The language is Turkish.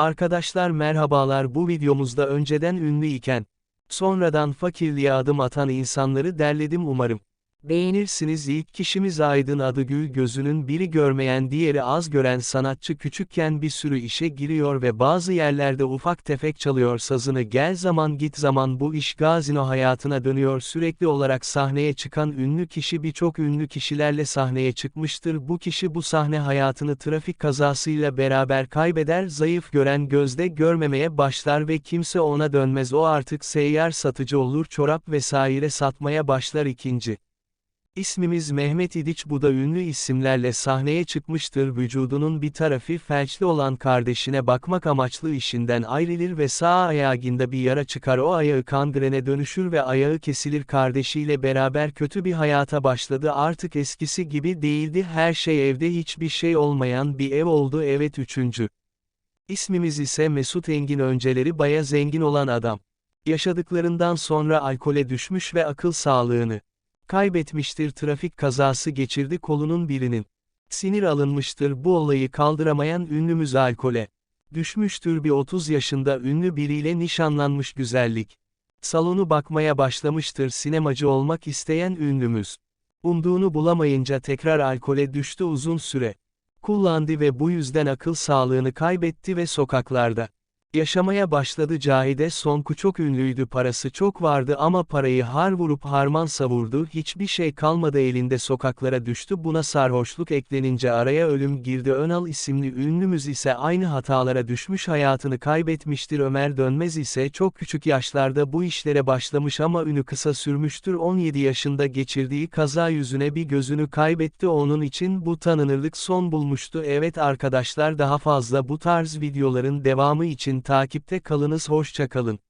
Arkadaşlar merhabalar bu videomuzda önceden ünlü iken, sonradan fakirliğe adım atan insanları derledim umarım. Beğenirsiniz ilk kişimiz Aydın Adıgül gözünün biri görmeyen diğeri az gören sanatçı küçükken bir sürü işe giriyor ve bazı yerlerde ufak tefek çalıyor sazını gel zaman git zaman bu iş gazino hayatına dönüyor. Sürekli olarak sahneye çıkan ünlü kişi birçok ünlü kişilerle sahneye çıkmıştır. Bu kişi bu sahne hayatını trafik kazasıyla beraber kaybeder zayıf gören gözde görmemeye başlar ve kimse ona dönmez. O artık seyyar satıcı olur çorap vesaire satmaya başlar ikinci. İsmimiz Mehmet İdiç bu da ünlü isimlerle sahneye çıkmıştır. Vücudunun bir tarafı felçli olan kardeşine bakmak amaçlı işinden ayrılır ve sağ ayağında bir yara çıkar. O ayağı kangrene dönüşür ve ayağı kesilir. Kardeşiyle beraber kötü bir hayata başladı. Artık eskisi gibi değildi. Her şey evde hiçbir şey olmayan bir ev oldu. Evet üçüncü. İsmimiz ise Mesut Engin. Önceleri baya zengin olan adam. Yaşadıklarından sonra alkole düşmüş ve akıl sağlığını kaybetmiştir trafik kazası geçirdi kolunun birinin. Sinir alınmıştır bu olayı kaldıramayan ünlümüz alkole. Düşmüştür bir 30 yaşında ünlü biriyle nişanlanmış güzellik. Salonu bakmaya başlamıştır sinemacı olmak isteyen ünlümüz. Umduğunu bulamayınca tekrar alkole düştü uzun süre. Kullandı ve bu yüzden akıl sağlığını kaybetti ve sokaklarda. Yaşamaya başladı. Cahide Sonku çok ünlüydü parası çok vardı ama parayı har vurup harman savurdu. Hiçbir şey kalmadı elinde sokaklara düştü. Buna sarhoşluk eklenince araya ölüm girdi. Önal isimli ünlümüz ise aynı hatalara düşmüş hayatını kaybetmiştir. Ömer Dönmez ise çok küçük yaşlarda bu işlere başlamış ama ünü kısa sürmüştür. 17 yaşında geçirdiği kaza yüzüne bir gözünü kaybetti. Onun için bu tanınırlık son bulmuştu. Evet arkadaşlar daha fazla bu tarz videoların devamı için takipte kalınız hoşça kalın.